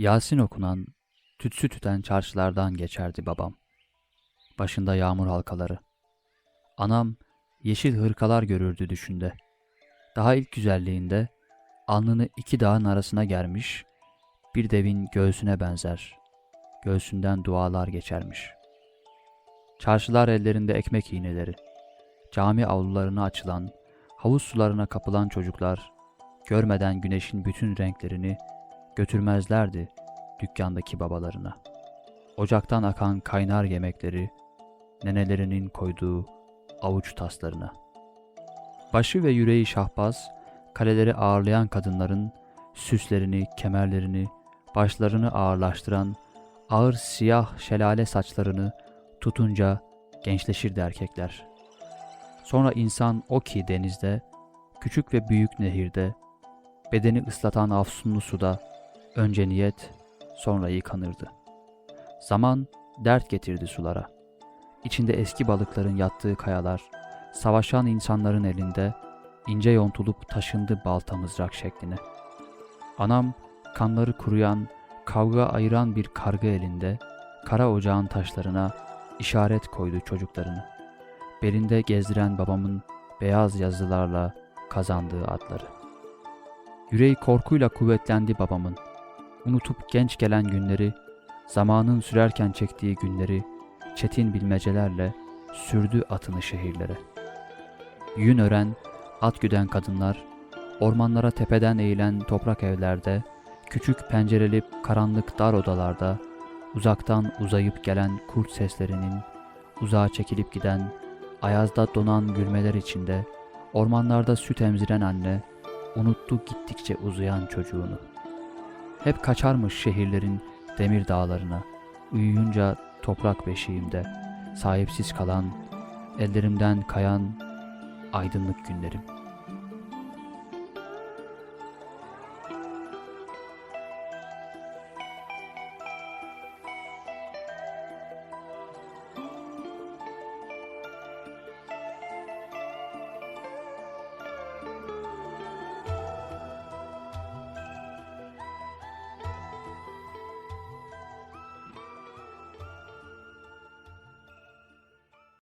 Yasin okunan, tütsü tüten çarşılardan geçerdi babam. Başında yağmur halkaları. Anam yeşil hırkalar görürdü düşünde. Daha ilk güzelliğinde alnını iki dağın arasına germiş, bir devin göğsüne benzer. Göğsünden dualar geçermiş. Çarşılar ellerinde ekmek iğneleri. Cami avlularına açılan, havuz sularına kapılan çocuklar, görmeden güneşin bütün renklerini götürmezlerdi dükkandaki babalarına. Ocaktan akan kaynar yemekleri, nenelerinin koyduğu avuç taslarına. Başı ve yüreği şahbaz, kaleleri ağırlayan kadınların süslerini, kemerlerini, başlarını ağırlaştıran ağır siyah şelale saçlarını tutunca gençleşirdi erkekler. Sonra insan o ki denizde, küçük ve büyük nehirde, bedeni ıslatan afsunlu suda önce niyet, sonra yıkanırdı. Zaman dert getirdi sulara. İçinde eski balıkların yattığı kayalar, savaşan insanların elinde ince yontulup taşındı balta mızrak şekline. Anam kanları kuruyan, kavga ayıran bir kargı elinde, kara ocağın taşlarına işaret koydu çocuklarını. Belinde gezdiren babamın beyaz yazılarla kazandığı adları. Yüreği korkuyla kuvvetlendi babamın. Unutup genç gelen günleri, zamanın sürerken çektiği günleri, çetin bilmecelerle sürdü atını şehirlere. Yün ören, at güden kadınlar, ormanlara tepeden eğilen toprak evlerde, küçük pencereli karanlık dar odalarda, uzaktan uzayıp gelen kurt seslerinin, uzağa çekilip giden, ayazda donan gülmeler içinde, ormanlarda süt emziren anne, unuttu gittikçe uzayan çocuğunu. Hep kaçarmış şehirlerin demir dağlarına, uyuyunca toprak beşiğimde, sahipsiz kalan, ellerimden kayan aydınlık günlerim.